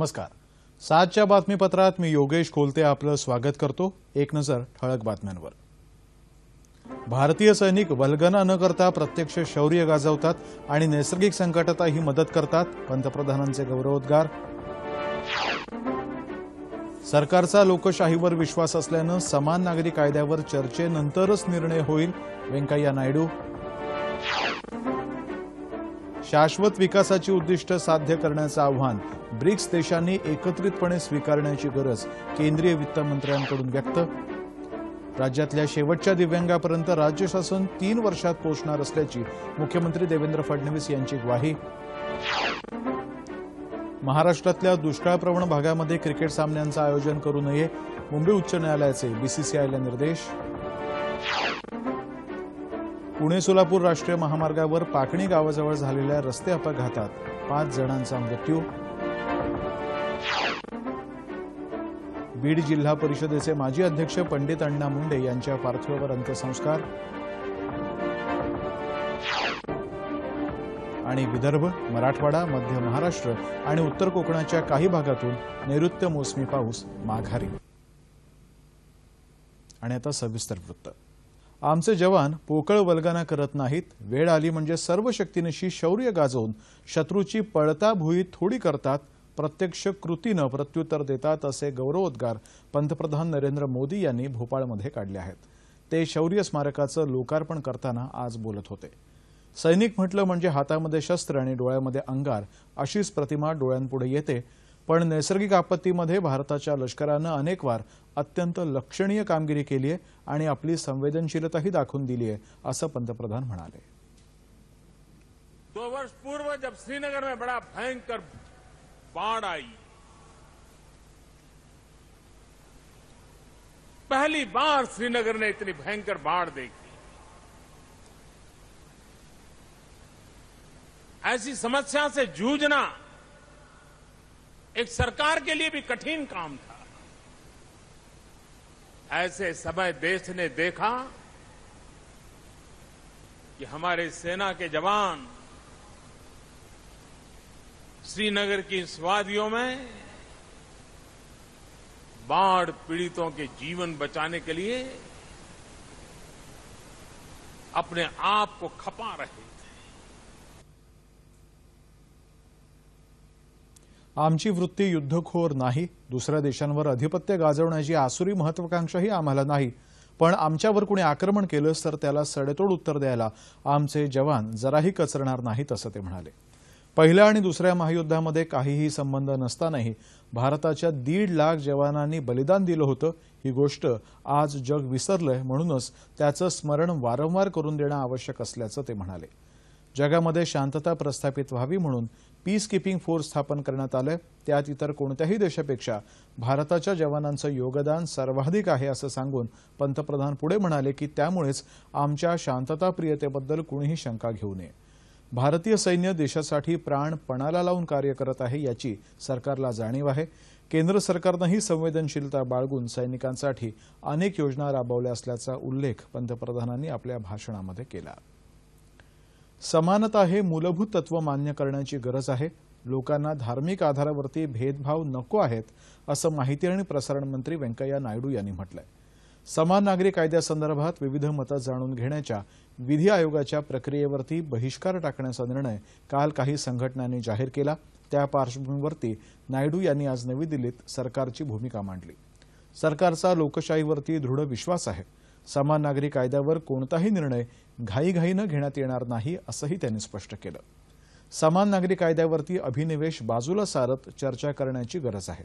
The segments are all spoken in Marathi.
नमस्कार. सातच्या बातमीपत्रात मी योगेश कोलते आपलं स्वागत करतो. एक नजर ठळक बातम्यांवर. भारतीय सैनिक वल्गना न करता प्रत्यक्ष शौर्य गाजवतात आणि नैसर्गिक संकटातही मदत करतात पंतप्रधानांचे गौरवोद्गार. सरकारचा लोकशाहीवर विश्वास असल्यानं समान नागरी कायद्यावर चर्चेनंतरच निर्णय होईल व्यंकय्या नायडू. शाश्वत विकासाची उद्दिष्ट साध्य करण्याचं आव्हान ब्रिक्स देशांनी एकत्रितपणे स्वीकारण्याची गरज केंद्रीय वित्तमंत्र्यांकडून व्यक्त. राज्यातल्या शेवटच्या दिव्यांगापर्यंत राज्य शासन तीन वर्षात पोहोचणार असल्याची मुख्यमंत्री देवेंद्र फडणवीस यांची ग्वाही. महाराष्ट्रातल्या दुष्काळप्रवण भागामध्ये क्रिकेट सामन्यांचं आयोजन करू नये मुंबई उच्च न्यायालयाचे बीसीसीआयला निर्देश. पुणे सोलापूर राष्ट्रीय महामार्गावर पाकणी गावाजवळ झालेल्या रस्ते अपघातात पाच जणांचा मृत्यू. बीड जिल्हा परिषदेचे माजी अध्यक्ष पंडित अण्णा मुंडे यांच्या पार्थिवावर अंत्यसंस्कार. आणि विदर्भ मराठवाडा मध्य महाराष्ट्र आणि उत्तर कोकणाच्या काही भागातून नैऋत्य मोसमी पाऊस माघारी. आणि आता सविस्तर वृत्त. आमचे जवान पोकळ वल्गना करत नाहीत. वेळ आली म्हणजे सर्व शक्तीनिशी शौर्य गाजवून शत्रूची पळता भुई थोडी करतात. प्रत्यक्ष कृतीनं प्रत्युत्तर देतात असे गौरवोद्गार पंतप्रधान नरेंद्र मोदी यांनी भोपाळमध्ये काढले आहेत. ते शौर्य स्मारकाचं लोकार्पण करताना आज बोलत होते. सैनिक म्हटलं म्हणजे हातामध्ये शस्त्र आणि डोळ्यामध्ये अंगार अशीच प्रतिमा डोळ्यांपुढे येते. पण नैसर्गिक आपत्तीमध्ये भारताच्या लष्करानं अनेकवार अत्यंत लक्षणीय कामगिरी केली आहे आणि आपली संवेदनशीलताही दाखवून दिली आहे असं पंतप्रधान म्हणाले. दो वर्ष पूर्व जब श्रीनगर में बड़ा भयंकर बाढ़ आई पहली बार श्रीनगर ने इतनी भयंकर बाढ़ देखी। ऐसी समस्या से जूझना एक सरकार के लिए भी कठिन काम था। ऐसे समय देश ने देखा कि हमारे सेना के जवान श्रीनगर की इस वादियों में बाढ़ पीड़ितों के जीवन बचाने के लिए अपने आप को खपा रहे। आमची वृत्ती युद्धखोर नाही. दुसऱ्या देशांवर अधिपत्य गाजवण्याची आसुरी महत्वाकांक्षाही आम्हाला नाही. पण आमच्यावर कुणी आक्रमण केलंच तर त्याला सडेतोड उत्तर द्यायला आमचे जवान जराही कचरणार नाहीत असं ते म्हणाले. पहिल्या आणि दुसऱ्या महायुद्धामध्ये काहीही संबंध नसतानाही भारताच्या दीड लाख जवानांनी बलिदान दिलं होतं. ही गोष्ट आज जग विसरलंय म्हणूनच त्याचं स्मरण वारंवार करून देणं आवश्यक असल्याचं ते म्हणाले. जगामध्ये शांतता प्रस्थापित व्हावी म्हणून पीस किपिंग फोर्स स्थापन करण्यात आलं त्यात इतर कोणत्याही देशापेक्षा भारताच्या जवानांचं योगदान सर्वाधिक आहे असं सांगून पंतप्रधान पुढे म्हणाले की त्यामुळेच आमच्या शांतताप्रियतेबद्दल कुणीही शंका घेऊ नये. भारतीय सैन्य देशासाठी प्राण पणाला लावून कार्य करत आहे याची सरकारला जाणीव आहे. केंद्र सरकारनंही संवेदनशीलता बाळगून सैनिकांसाठी अनेक योजना राबवल्या असल्याचा उल्लेख पंतप्रधानांनी आपल्या भाषणामध्ये केला. समानता हे मूलभूत तत्व मान्य करण्याची गरज आहे. लोकांना धार्मिक आधारावरती भेदभाव नको आहेत असं माहिती आणि प्रसारण मंत्री व्यंकय्या नायडू यांनी म्हटलंय. समान नागरी कायद्यासंदर्भात विविध मतं जाणून घेण्याच्या विधी आयोगाच्या प्रक्रियेवरती बहिष्कार टाकण्याचा निर्णय काल काही संघटनांनी जाहीर केला. त्या पार्श्वभूमीवरती नायडू यांनी आज नवी दिल्लीत सरकारची भूमिका मांडली. सरकारचा लोकशाहीवरती दृढ विश्वास आहे. समान नागरी कायद्यावर कोणताही निर्णय घाईघाईनं घेण्यात येणार नाही असंही त्यांनी स्पष्ट केलं. समान नागरी कायद्यावरती अभिनिवेश बाजूला सारत चर्चा करण्याची गरज आहे.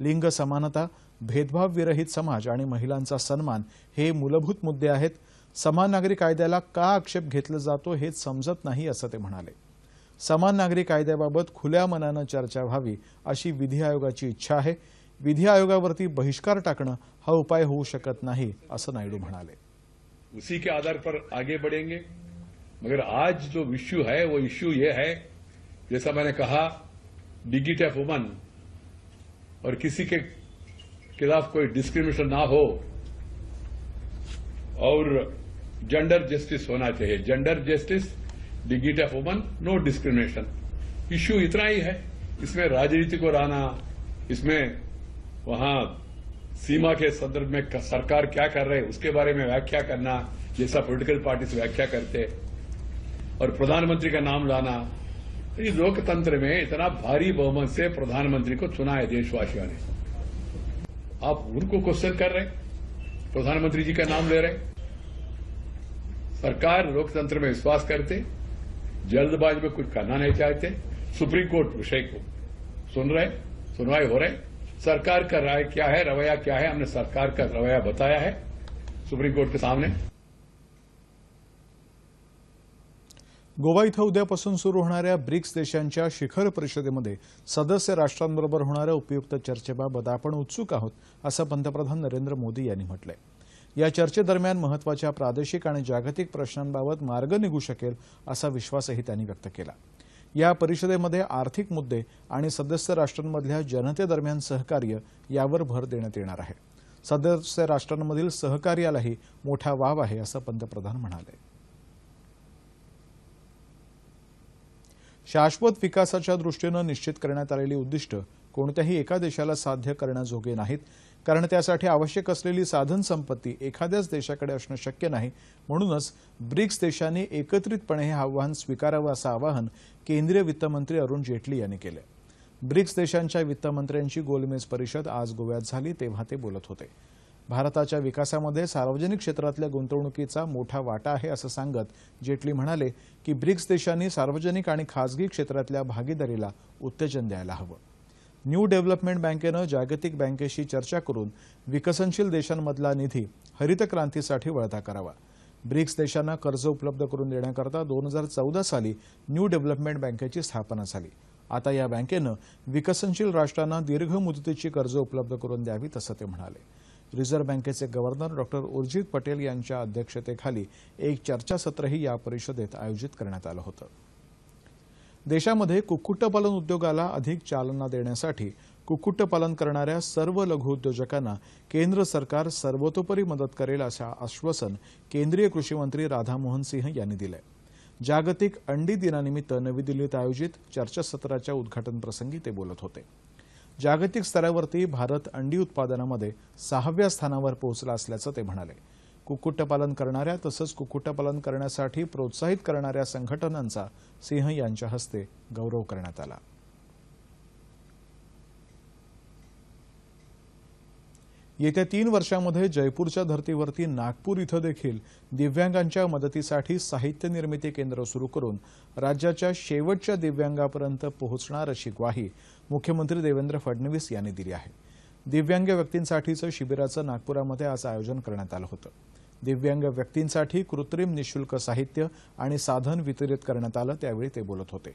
लिंग समानता भेदभाव विरहित समाज आणि महिलांचा सन्मान हे मूलभूत मुद्दे आहेत. समान नागरी कायद्याला का आक्षेप घेतला जातो हेच समजत नाही असं ते म्हणाले. समान नागरी कायद्याबाबत खुल्या मनानं चर्चा व्हावी अशी विधी आयोगाची इच्छा आहे. विधी आयोगावरती बहिष्कार टाकणं हा उपाय होऊ शकत नाही, असं नायडू म्हणाले. उसी के आधार पर आगे बढ़ेंगे. मगर आज जो इश्यू है, वो इश्यू ये है, जैसा मैंने कहा डिग्निटी ऑफ़ वुमन और किसी के खिलाफ कोई डिस्क्रिमिनेशन ना हो, और जेंडर जस्टिस होना चाहिए। Gender justice dignity of woman no discrimination issue इतना ही है। इसमें राजनीति को लाना इसमें वहाँ सीमा के संदर्भ में सरकार क्या कर रहे, उसके बारे में व्याख्या करना जैसा पॉलिटिकल पार्टी व्याख्या करते और प्रधानमंत्री का नाम लाना तो ये लोकतंत्र में इतना भारी बहुमत से प्रधानमंत्री को चुना है देशवासियों ने। आप उनको क्वेश्चन कर रहे, प्रधानमंत्री जी का नाम ले रहे। सरकार लोकतंत्र में विश्वास करते, जल्दबाजी में कुछ करना नहीं चाहते, सुप्रीम कोर्ट विषय को सुन रहे, सुनवाई हो रहे सरकार का राय क्या है रवैया क्या है हमने सरकार का रवैया बताया है सुप्रीम कोर्ट के सामने। गोवा इथं उद्यापासून सुरू होणाऱ्या ब्रिक्स देशांच्या शिखर परिषदेमध्ये सदस्य राष्ट्रांबरोबर होणाऱ्या उपयुक्त चर्चेबाबत आपण उत्सुक आहोत असं पंतप्रधान नरेंद्र मोदी यांनी म्हटलंय. या चर्चेदरम्यान महत्त्वाच्या प्रादेशिक आणि जागतिक प्रश्नांबाबत मार्ग निघू शकेल असा विश्वासही त्यांनी व्यक्त केला. या परिषदेमध्ये आर्थिक मुद्दे आणि सदस्य राष्ट्रांमधल्या जनतेदरम्यान सहकार्य यावर भर देण्यात येणार आहे. सदस्य राष्ट्रांमधील सहकार्यालाही मोठा वाव आहे असं पंतप्रधान म्हणाले. शाश्वत विकासाच्या दृष्टीनं निश्चित करण्यात आलेली उद्दिष्ट कोणत्याही एका देशाला साध्य करण्याजोगे नाहीत कारण त्यासाठी आवश्यक असलेली साधन संपत्ती एखाद्याच देशाकडे असणं शक्य नाही. म्हणूनच ब्रिक्स देशांनी एकत्रितपणे हे आव्हान स्वीकारावं असं आवाहन केंद्रीय वित्तमंत्री अरुण जेटली यांनी केलं ब्रिक्स देशांच्या वित्तमंत्र्यांची गोलमेज परिषद आज गोव्यात झाली तेव्हा ते बोलत होते. भारताच्या विकासामध्ये सार्वजनिक क्षेत्रातल्या गुंतवणुकीचा मोठा वाटा आहे असं सांगत जेटली म्हणाले की ब्रिक्स देशांनी सार्वजनिक आणि खासगी क्षेत्रातल्या भागीदारीला उत्तेजन द्यायला हवं. न्यू डेव्हलपमेंट बँकेनं जागतिक बँकेशी चर्चा करून विकसनशील देशांमधला निधी हरित क्रांतीसाठी वळता करावा. ब्रिक्स देशांना कर्ज उपलब्ध करून देण्याकरता दोन हजार चौदा साली न्यू डेव्हलपमेंट बँकेची स्थापना झाली. आता या बँकेनं विकसनशील राष्ट्रांना दीर्घ मुदतीची कर्ज उपलब्ध करून द्यावीत असं ते म्हणाले. रिझर्व्ह बँकेचे गव्हर्नर डॉक्टर उर्जित पटेल यांच्या अध्यक्षतेखाली एक चर्चासत्रही या परिषदेत आयोजित करण्यात आलं होतं. देशामध्ये कुक्कुटपालन उद्योगाला अधिक चालना देण्यासाठी कुक्कुटपालन करणाऱ्या सर्व लघु उद्योजकांना केंद्र सरकार सर्वतोपरी मदत करेल असं आश्वासन केंद्रीय कृषी मंत्री राधामोहन सिंह यांनी दिलंय जागतिक अंडी दिनानिमित्त नवी दिल्लीत आयोजित चर्चासत्राच्या उद्घाटनप्रसंगी ते बोलत होते. जागतिक स्तरावरती भारत अंडी उत्पादनामध्ये सहाव्या स्थानावर पोहोचला असल्याचं ते म्हणाले. कुक्कुटपालन करणाऱ्या तसंच कुक्कुटपालन करण्यासाठी प्रोत्साहित करणाऱ्या संघटनांचा सिंह यांच्या हस्ते गौरव करण्यात आला. येत्या तीन वर्षामध्ये जयपूरच्या धर्तीवरती नागपूर इथं देखील दिव्यांगांच्या मदतीसाठी साहित्य निर्मिती केंद्र सुरू करून राज्याच्या शेवटच्या दिव्यांगापर्यंत पोहोचणार अशी ग्वाही मुख्यमंत्री देवेंद्र फडणवीस यांनी दिली आहे. दिव्यांग व्यक्तींसाठीचं शिबिराचं नागपुरामध्ये आज आयोजन करण्यात आलं होतं. दिव्यांग व्यक्तींसाठी कृत्रिम निशुल्क साहित्य आणि साधन वितरित करण्यात आलं त्यावेळी ते बोलत होते.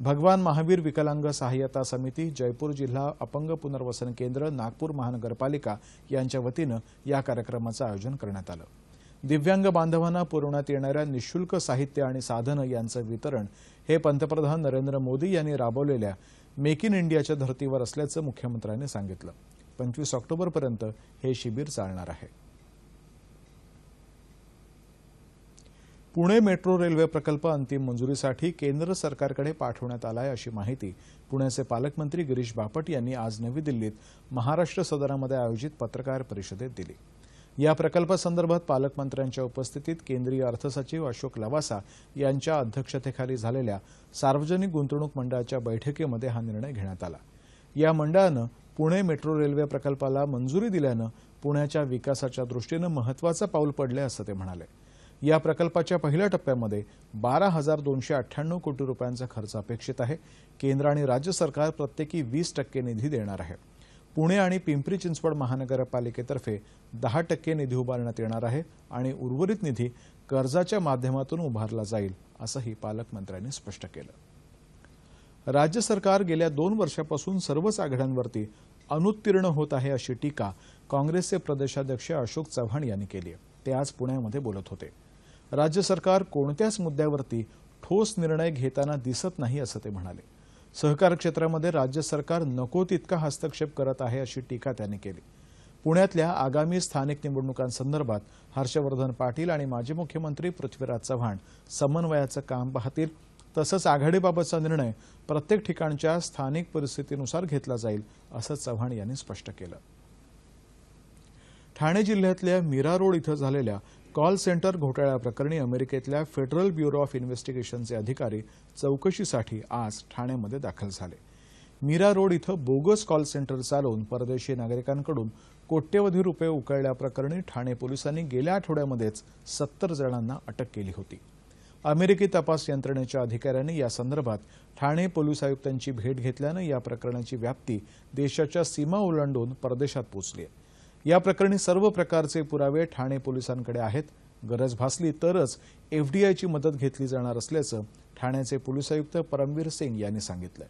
भगवान महावीर विकलांग सहाय्यता समिती जयपूर जिल्हा अपंग पुनर्वसन केंद्र नागपूर महानगरपालिका यांच्या वतीनं या कार्यक्रमाचं आयोजन करण्यात आलं. दिव्यांग बांधवांना पुरवण्यात येणाऱ्या निशुल्क साहित्य आणि साधनं यांचं वितरण हे पंतप्रधान नरेंद्र मोदी यांनी राबवलेल्या मेक इन इंडियाच्या धर्तीवर असल्याचं मुख्यमंत्र्यांनी सांगितलं. पंचवीस ऑक्टोबरपर्यंत हे शिबिर चालणार आहे. पुणे मेट्रो रेल्वे प्रकल्प अंतिम मंजुरीसाठी केंद्र सरकारकडे पाठवण्यात आलाय अशी माहिती पुण्याचे पालकमंत्री गिरीश बापट यांनी आज नवी दिल्लीत महाराष्ट्र सदनामध्ये आयोजित पत्रकार परिषदेत दिली. या प्रकल्पासंदर्भात पालकमंत्र्यांच्या उपस्थितीत केंद्रीय अर्थसचिव अशोक लवासा यांच्या अध्यक्षतेखाली झालेल्या सार्वजनिक गुंतवणूक मंडळाच्या बैठकीमध्ये हा निर्णय घेण्यात आला. या मंडळानं पुणे मेट्रो रेल्वे प्रकल्पाला मंजुरी दिल्यानं पुण्याच्या विकासाच्या दृष्टीनं महत्वाचं पाऊल पडले असं ते म्हणाले. या प्रकल्पाच्या पहिल्या टप्प्यामध्ये बारा हजार दोनशे अठ्ठ्याण्णव कोटी रुपयांचा खर्च अपेक्षित आहे. केंद्र आणि राज्य सरकार प्रत्येकी वीस टक्के निधी देणार आहे. पुणे आणि पिंपरी चिंचवड महानगरपालिकेतर्फे दहा टक्के निधी उभारण्यात येणार आहे आणि उर्वरित निधी कर्जाच्या माध्यमातून उभारला जाईल असंही पालकमंत्र्यांनी स्पष्ट केलं. राज्य सरकार गेल्या दोन वर्षापासून सर्वच आघाड्यांवरती अनुत्तीर्ण होत आहे अशी टीका काँग्रेसचे प्रदेशाध्यक्ष अशोक चव्हाण यांनी केली ते आज पुण्यामध्ये बोलत होते. राज्य सरकार कोणत्याच मुद्द्यावरती ठोस निर्णय घेताना दिसत नाही असं ते म्हणाले. सहकार क्षेत्रामध्ये राज्य सरकार नको तितका हस्तक्षेप करत आहे अशी टीका त्यांनी केली. पुण्यातल्या आगामी स्थानिक निवडणुकांसंदर्भात हर्षवर्धन पाटील आणि माजी मुख्यमंत्री पृथ्वीराज चव्हाण समन्वयाचं काम पाहतील. तसंच आघाडीबाबतचा निर्णय प्रत्येक ठिकाणच्या स्थानिक परिस्थितीनुसार घेतला जाईल असं चव्हाण यांनी स्पष्ट केलं. ठाणे जिल्ह्यातल्या मीरा रोड इथं झालेल्या कॉल सेंटर घोटाळ्याप्रकरणी अमेरिकेतल्या फेडरल ब्युरो ऑफ इन्व्हेस्टिगेशनचे अधिकारी चौकशीसाठी आज ठाण्यामध्ये दाखल झाले. मीरा रोड इथं बोगस कॉल सेंटर चालवून परदेशी नागरिकांकडून कोट्यवधी रुपये उकळल्याप्रकरणी ठाणे पोलिसांनी गेल्या आठवड्यामध्येच सत्तर जणांना अटक केली होती. अमेरिकी तपास यंत्रणेच्या अधिकाऱ्यांनी या संदर्भात ठाणे पोलीस आयुक्तांची भेट घेतल्यानं या प्रकरणाची व्याप्ती देशाच्या सीमा ओलांडून परदेशात पोहोचली आहे या प्रकरणी सर्व प्रकारचे पुरावे ठाणे पोलिसांकडे आहेत. गरज भासली तरच एफडीआयची मदत घेतली जाणार असल्याचं ठाण्याचे पोलीस आयुक्त परमवीर सिंग यांनी सांगितलं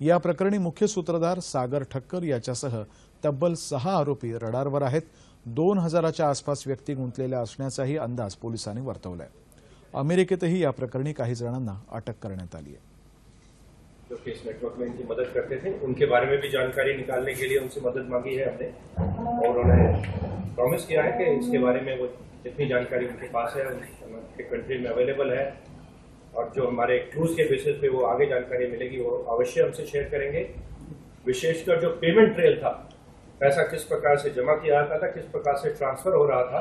या प्रकरणी मुख्य सूत्रधार सागर ठक्कर याच्यासह तब्बल सहा आरोपी रडारवर आहेत. दोन हजाराच्या आसपास व्यक्ती गुंतलेल्या असण्याचाही अंदाज पोलिसांनी वर्तवलाय. अमेरिकेतही या प्रकरणी काही जणांना अटक करण्यात आली आहे जो केस नेटवर्क में इनकी मदद करते थे उनके बारे में भी जानकारी निकालने के लिए उनसे मदद मांगी है हमने। और उन्होंने प्रॉमिस किया है कि इसके बारे में वो जितनी जानकारी उनके पास है उनके कंट्री में अवेलेबल है और जो हमारे क्रूज के बेसिस पे वो आगे जानकारी मिलेगी, वो अवश्य हमसे शेयर करेंगे। विशेषकर जो पेमेंट ट्रेल था, पैसा किस प्रकार से जमा किया जाता था, किस प्रकार से ट्रांसफ़र हो रहा था,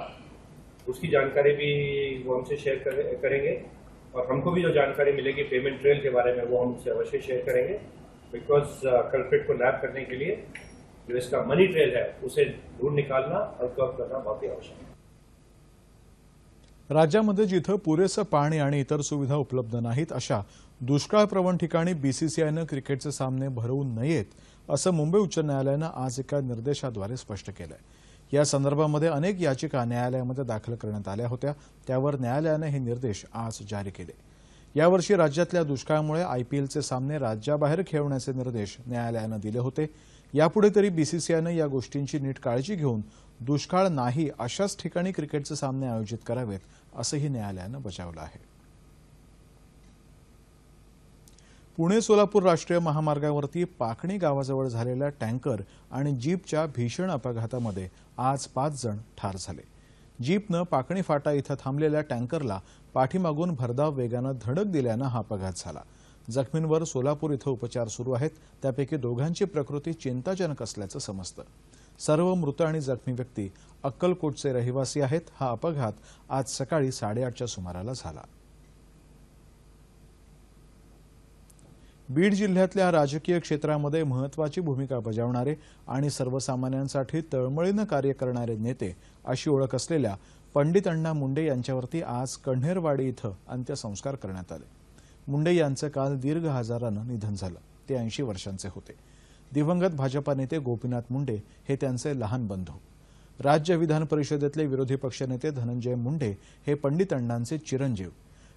उसकी जानकारी भी वो हमसे शेयर करेंगे। और हमको भी जो जानकारी मिलेगी पेमेंट ट्रेल के बारे में, वो हम उनसे अवश्य शेयर करेंगे। बिकॉज़ कल्प्रिट को लैब करने के लिए जो इसका मनी ट्रेल है उसे ढूंढ निकालना और कवर करना बहुत ही आवश्यक है। राज्यामध्ये जिथं पुरेसं पाणी आणि इतर सुविधा उपलब्ध नाहीत अशा दुष्काळप्रवण ठिकाणी बीसीसीआयनं क्रिकेटचे सामने भरवू नयेत असं मुंबई उच्च न्यायालयानं आज एका निर्देशाद्वारे स्पष्ट केलंय. या संदर्भामध्ये अनेक याचिका न्यायालयामध्ये दाखल करण्यात आल्या होत्या त्यावर न्यायालयानं हे निर्देश आज जारी केले. यावर्षी राज्यातल्या दुष्काळामुळे आयपीएलचे सामने राज्याबाहेर खेळवण्याचे निर्देश न्यायालयानं दिले होते. यापुढे तरी बीसीसीआयनं या गोष्टींची नीट काळजी घेऊन दुष्काळ नाही अशाच ठिकाणी क्रिकेटचे सामने आयोजित करावेत असंही न्यायालयानं बजावलं आहे. पुणे सोलापूर राष्ट्रीय महामार्गावरती पाकणी गावाजवळ झालेल्या टँकर आणि जीपच्या भीषण अपघातामध्ये आज पाच जण ठार झाले. जीपनं पाकणी फाटा इथं थांबलेल्या टँकरला पाठीमागून भरधाव वेगानं धडक दिल्यानं हा अपघात झाला. जखमींवर सोलापूर इथं उपचार सुरू आहेत. त्यापैकी दोघांची प्रकृती चिंताजनक असल्याचं समजतं. सर्व मृत आणि जखमी व्यक्ती अक्कलकोटचे रहिवासी आहेत. हा अपघात आज सकाळी साडेआठच्या सुमाराला झाला. बीड जिल्ह्यातल्या राजकीय क्षेत्रामध्ये महत्वाची भूमिका बजावणारे आणि सर्वसामान्यांसाठी तळमळीनं कार्य करणारे नेते अशी ओळख असलेल्या पंडित अण्णा मुंडे यांच्यावरती आज कण्हेरवाडी इथं अंत्यसंस्कार करण्यात आले. मुंडे यांचं काल दीर्घ आजारानं निधन झालं. ते ऐंशी वर्षांचे होते. दिवंगत भाजपा नेते गोपीनाथ मुंडे हे त्यांचे लहान बंधू. राज्य विधान परिषदेतले विरोधी पक्षनेते धनंजय मुंडे हे पंडित अण्णांचे चिरंजीव.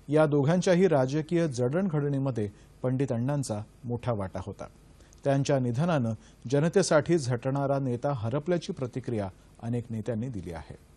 या दोघांच्याही राजकीय जडणघडणीमध्ये पंडित अण्णांचा मोठा वाटा होता. त्यांच्या निधनानं जनतेसाठी झटणारा नेता हरपल्याची प्रतिक्रिया अनेक नेत्यांनी दिली आहे.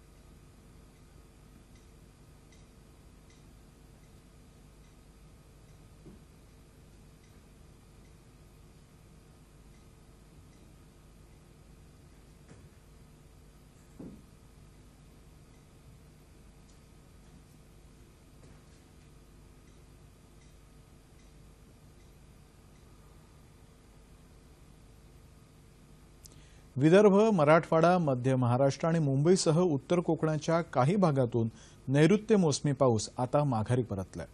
विदर्भ मराठवाडा मध्य महाराष्ट्र आणि मुंबईसह उत्तर कोकणाच्या काही भागातून नैऋत्य मोसमी पाऊस आता माघारी परतलाय.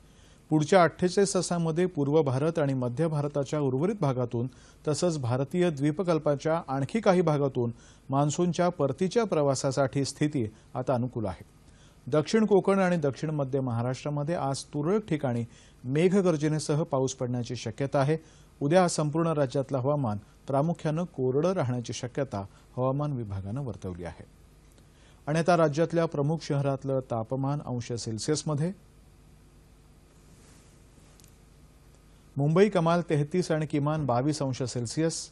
पुढच्या अठ्ठेचाळीस तासांमध्ये पूर्व भारत आणि मध्य भारताच्या उर्वरित भागातून तसंच भारतीय द्वीपकल्पाच्या आणखी काही भागातून मान्सूनच्या परतीच्या प्रवासासाठी स्थिती आता अनुकूल आहे. दक्षिण कोकण आणि दक्षिण मध्य महाराष्ट्रामध्ये आज तुरळक ठिकाणी मेघगर्जनेसह पाऊस पडण्याची शक्यता आहे. उद्या संपूर्ण राज्यातलं हवामान प्रामुख्यानं कोरडं राहण्याची शक्यता हवामान विभागानं वर्तवली आहे. आणि आता राज्यातल्या प्रमुख शहरातलं तापमान अंश सेल्सिअसमध्ये. मुंबई कमाल तेहतीस आणि किमान बावीस अंश सेल्सिअस.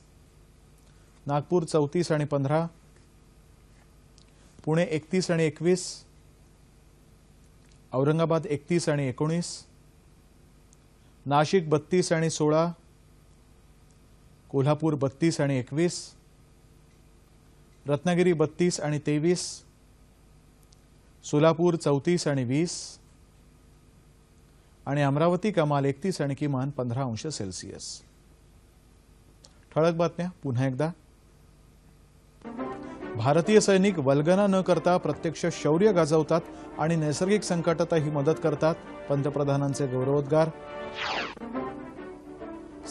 नागपूर चौतीस आणि पंधरा. पुणे एकतीस आणि एकवीस. औरंगाबाद एकतीस आणि एकोणीस नाशिक बत्तीस आणि सोळा कोल्हापूर बत्तीस आणि एकवीस रत्नागिरी बत्तीस आणि तेवीस सोलापूर चौतीस आणि वीस आणि अमरावती कमाल एकतीस आणि किमान पंधरा अंश सेल्सिअस. ठळक बातम्या पुन्हा एकदा. भारतीय सैनिक वल्गना न करता प्रत्यक्ष शौर्य गाजवतात आणि नैसर्गिक संकटातही मदत करतात पंतप्रधानांचे गौरवोद्गार.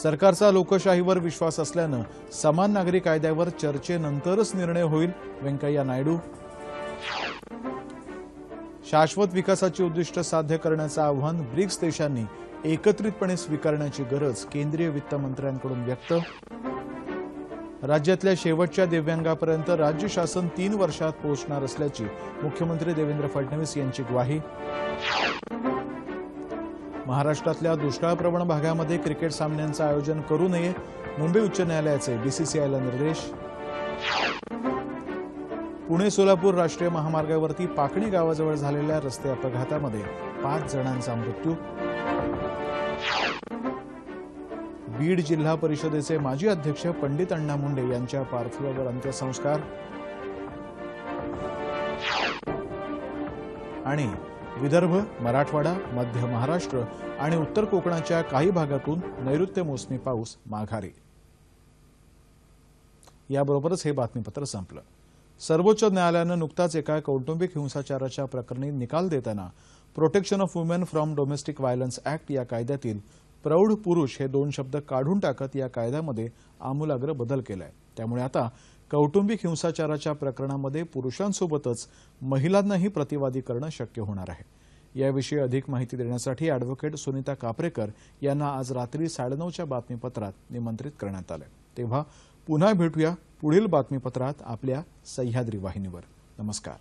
सरकारचा लोकशाहीवर विश्वास असल्यानं समान नागरी कायद्यावर चर्चेनंतरच निर्णय होईल व्यंकय्या नायडू. शाश्वत विकासाची उद्दिष्ट साध्य करण्याचं आव्हान ब्रिक्स देशांनी एकत्रितपणे स्वीकारण्याची गरज केंद्रीय वित्तमंत्र्यांकडून व्यक्त. राज्यातल्या शेवटच्या दिव्यांगापर्यंत राज्य शासन तीन वर्षात पोहोचणार असल्याची मुख्यमंत्री देवेंद्र फडणवीस यांची ग्वाही. महाराष्ट्रातल्या दुष्काळप्रवण भागामध्ये क्रिकेट सामन्यांचं आयोजन करू नये मुंबई उच्च न्यायालयाचे बीसीसीआयला निर्देश. पुणे सोलापूर राष्ट्रीय महामार्गावरती पाकणी गावाजवळ झालेल्या रस्ते अपघातामध्ये पाच जणांचा मृत्यू. बीड जिल्हा परिषदेचे माजी अध्यक्ष पंडित अण्णा मुंडे यांच्या पार्थिवावर अंत्यसंस्कार. आणि विदर्भ मराठवाडा मध्य महाराष्ट्र आणि उत्तर कोकणाच्या काही भागातून नैऋत्य मोसमी पाऊस माघारी. याबरोबरच हे बातमीपत्र संपलं. सर्वोच्च न्यायालयानं नुकताच एका कौटुंबिक हिंसाचाराच्या प्रकरणी निकाल देताना protection of women from domestic violence act या कायद्यातील प्रौढ पुरुष हे दोन शब्द काढून टाकत या कायद्यामध्ये आमूलाग्र बदल केलाय. त्यामुळे आता कौटुंबिक हिंसाचाराच्या प्रकरणामध्ये पुरुषांसोबतच महिलांनाही प्रतिवादी करणं शक्य होणार आहे. याविषयी अधिक माहिती देण्यासाठी अॅडव्होकेट सुनीता कापरेकर यांना आज रात्री साडेनऊच्या बातमीपत्रात निमंत्रित करण्यात आलं तेव्हा पुन्हा भेटूया पुढील बातमीपत्रात आपल्या सह्याद्री वाहिनीवर. नमस्कार.